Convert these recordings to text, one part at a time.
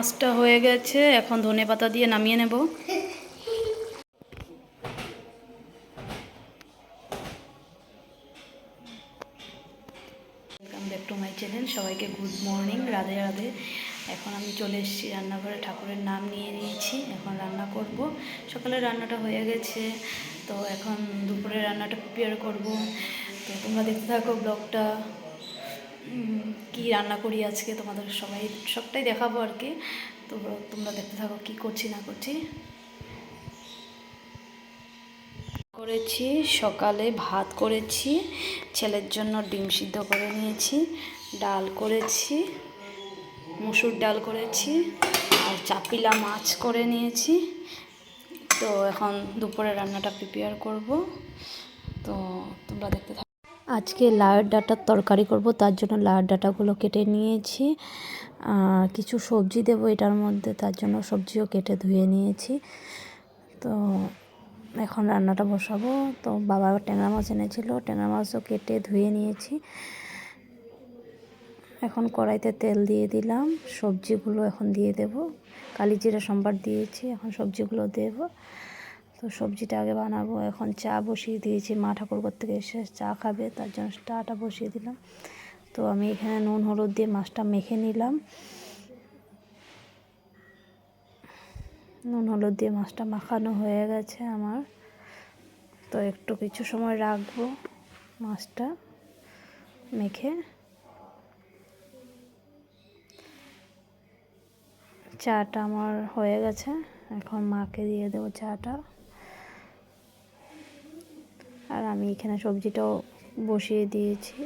মাছটা হয়ে গেছে, এখন ধনে পাতা দিয়ে নামিয়ে নেব। টু সবাইকে গুড মর্নিং রাধে রাধে। এখন আমি চলে এসেছি রান্নাঘরে, ঠাকুরের নাম নিয়ে নিয়েছি, এখন রান্না করব। সকালে রান্নাটা হয়ে গেছে, তো এখন দুপুরে রান্নাটা প্রিপেয়ার করব। তো তোমরা দেখতে থাকো ব্লগটা কি রান্না করি আজকে তোমাদের সবাই, সবটাই দেখাবো আর কি। তো তোমরা দেখতে থাকো কি করছি, না করছি। করেছি, সকালে ভাত করেছি, ছেলের জন্য ডিম সিদ্ধ করে নিয়েছি, ডাল করেছি, মুসুর ডাল করেছি, আর চাপিলা মাছ করে নিয়েছি। তো এখন দুপুরে রান্নাটা প্রিপেয়ার করব। তো তোমরা দেখতে থাকো। আজকে লাউয়ের ডাটার তরকারি করব, তার জন্য লাউয়ের ডাঁটাগুলো কেটে নিয়েছি। কিছু সবজি দেবো এটার মধ্যে, তার জন্য সবজিও কেটে ধুয়ে নিয়েছি। তো এখন রান্নাটা বসাবো। তো বাবা ট্যাংরা মাছ এনেছিল, ট্যাংরা মাছও কেটে ধুয়ে নিয়েছি। এখন কড়াইতে তেল দিয়ে দিলাম, সবজিগুলো এখন দিয়ে দেব। কালি জিরা সম্বার দিয়েছি, এখন সবজিগুলো দেব। তো সবজিটা আগে বানাবো। এখন চা বসিয়ে দিয়েছি। মা ঠাকুরঘর থেকে এসে চা খাবে, তার জন্য চাটা বসিয়ে দিলাম। তো আমি এখানে নুন, হলুদ দিয়ে মাছটা মেখে নিলাম। নুন, হলুদ দিয়ে মাছটা মাখানো হয়ে গেছে আমার। তো একটু কিছু সময় রাখব মাছটা মেখে। চাটা আমার হয়ে গেছে। এখন মাকে দিয়ে দেবো চাটা। আর আমি এখানে সবজিটাও বসিয়ে দিয়েছি।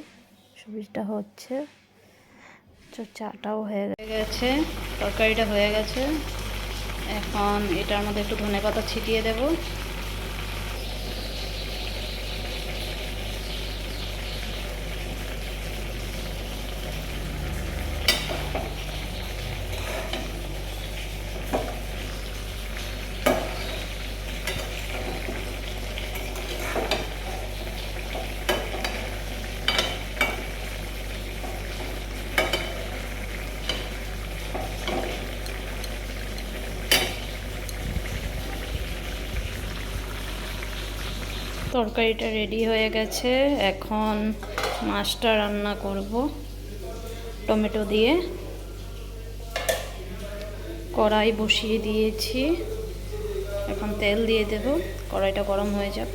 সবজিটা হচ্ছে চাটাও হয়ে গেছে। তরকারিটা হয়ে গেছে। এখন এটার মধ্যে একটু ধনে পাতা ছিটিয়ে দেব। তরকারিটা রেডি হয়ে গেছে। এখন মাছটা রান্না করব। টমেটো দিয়ে। কড়াই বসিয়ে দিয়েছি। এখন তেল দিয়ে দেব। কড়াইটা গরম হয়ে যাক।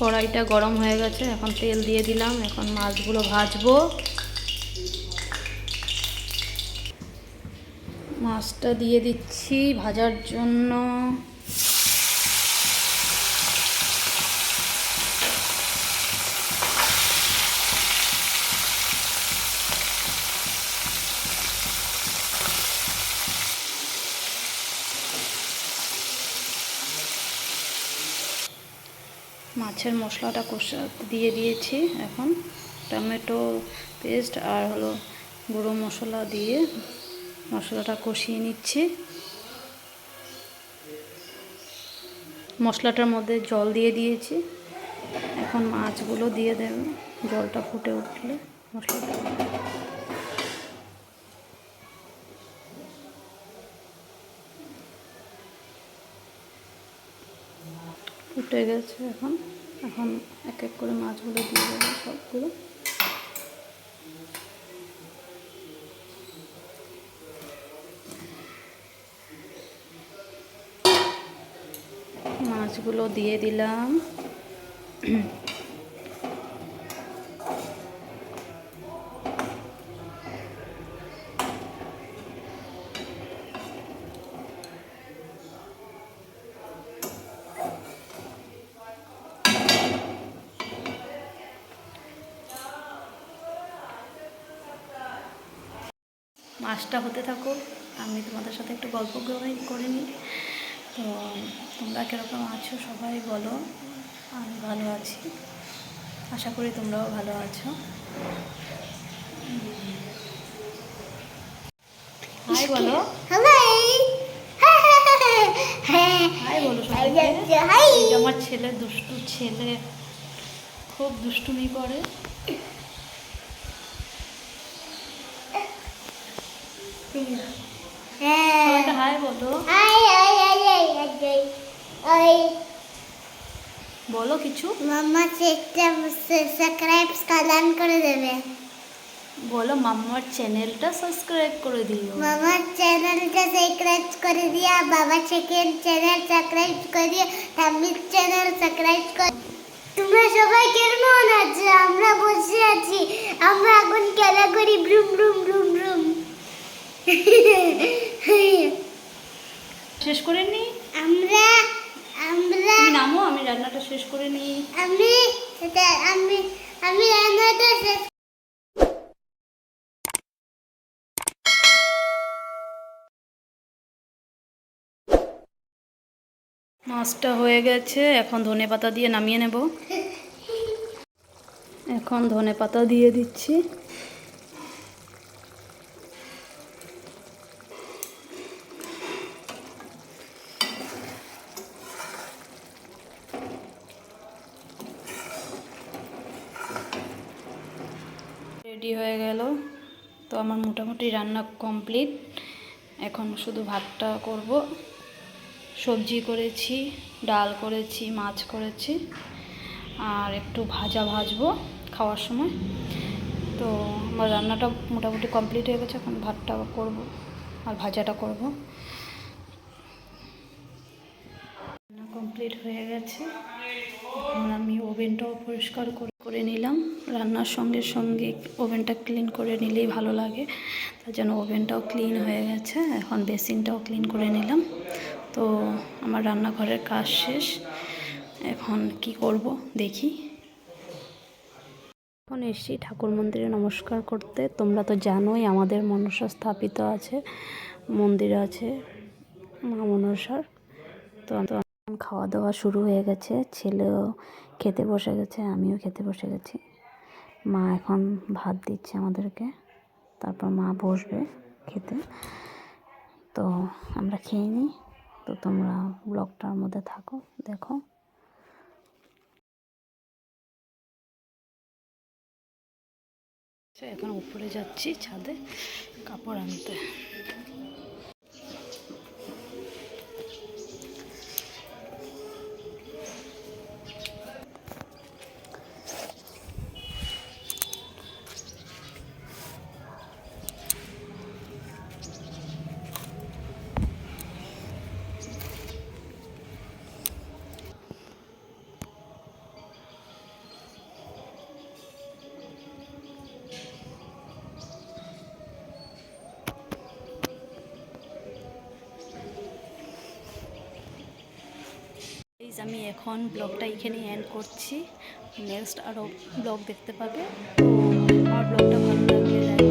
কড়াইটা গরম হয়ে গেছে। এখন তেল দিয়ে দিলাম। এখন মাছগুলো ভাজবো। মাছটা দিয়ে দিচ্ছি ভাজার জন্য। মাছের মশলাটা কষা, দিয়ে দিয়েছি এখন। টমেটো পেস্ট আর হলো গুঁড়ো মশলা দিয়ে মশলাটা কষিয়ে নিচ্ছি। মশলাটার মধ্যে জল দিয়ে দিয়েছি। এখন মাছগুলো দিয়ে দেব। জলটা ফুটে উঠলে মশলাটা। ফুটে গেছে এখন। এখন এক এক করে মাছগুলো দিয়ে দেবো সবগুলো। মাছগুলো দিয়ে দিলাম। মাছটা হতে থাকো আমি তোমাদের সাথে একটু গল্প করে করে নিই। তো তোমরা কীরকম আছো সবাই বলো আমি ভালো আছি। আশা করি তোমরাও ভালো আছো। হাই বলো। হাই। বলো আমার ছেলে দুষ্টু ছেলে খুব দুষ্টুমি করে। হাই বলো। বলো কিছু। মাম্মা সাবস্ক্রাইব কালান করে দেবে। বলো মাম্মার চ্যানেলটা সাবস্ক্রাইব করে দিও। মামার চ্যানেলটা সাবস্ক্রাইব করে দিয়া বাবা সেকেন্ড চ্যানেল সাবস্ক্রাইব করে দিয়া ঠাম্মির চ্যানেল সাবস্ক্রাইব করে তোমরা সবাই কেমন আছো? আমরা বসে আছি। আমরা এখন খেলা করি ব্রুম ব্রুম ব্রুম শেষ করে নি? আমরা আমরা নামো আমি রান্নাটা শেষ করে নিই আমি আমি আমি রান্নাটা শেষ মাছটা হয়ে গেছে এখন ধনে পাতা দিয়ে নামিয়ে নেব। এখন ধনে পাতা দিয়ে দিচ্ছি। রেডি হয়ে গেল। তো আমার মোটামুটি রান্না কমপ্লিট। এখন শুধু ভাতটা করব। সবজি করেছি, ডাল করেছি, মাছ করেছি, আর একটু ভাজা ভাজবো খাওয়ার সময়। তো আমার রান্নাটা মোটামুটি কমপ্লিট হয়ে গেছে, এখন ভাতটা করব আর ভাজাটা করব। রান্না কমপ্লিট হয়ে গেছে। আমি ওভেনটাও পরিষ্কার করে করে নিলাম। রান্নার সঙ্গে সঙ্গে ওভেনটা ক্লিন করে নিলেই ভালো লাগে। তার জন্য ওভেনটাও ক্লিন হয়ে গেছে। এখন বেসিনটাও ক্লিন করে নিলাম। তো আমার রান্নাঘরের কাজ শেষ। এখন কি করব দেখি। এখন এসছি ঠাকুর মন্দিরে নমস্কার করতে। তোমরা তো জানোই আমাদের মনসা স্থাপিত আছে, মন্দির আছে, মা মনসার। তো খাওয়া দাওয়া শুরু হয়ে গেছে। ছেলেও খেতে বসে গেছে আমিও খেতে বসে গেছি। মা এখন ভাত দিচ্ছে আমাদেরকে। তারপর মা বসবে খেতে। তো আমরা খেয়ে নিই। তো তোমরা ব্লগটার মধ্যে থাকো দেখো। আচ্ছা, এখন উপরে যাচ্ছি ছাদে কাপড় আনতে। গাইজ আমি এখন ব্লগটা এখানে এন্ড করছি। নেক্সট আরও ব্লগ দেখতে পাবে। তো আমার ব্লগটা ভালো লাগলে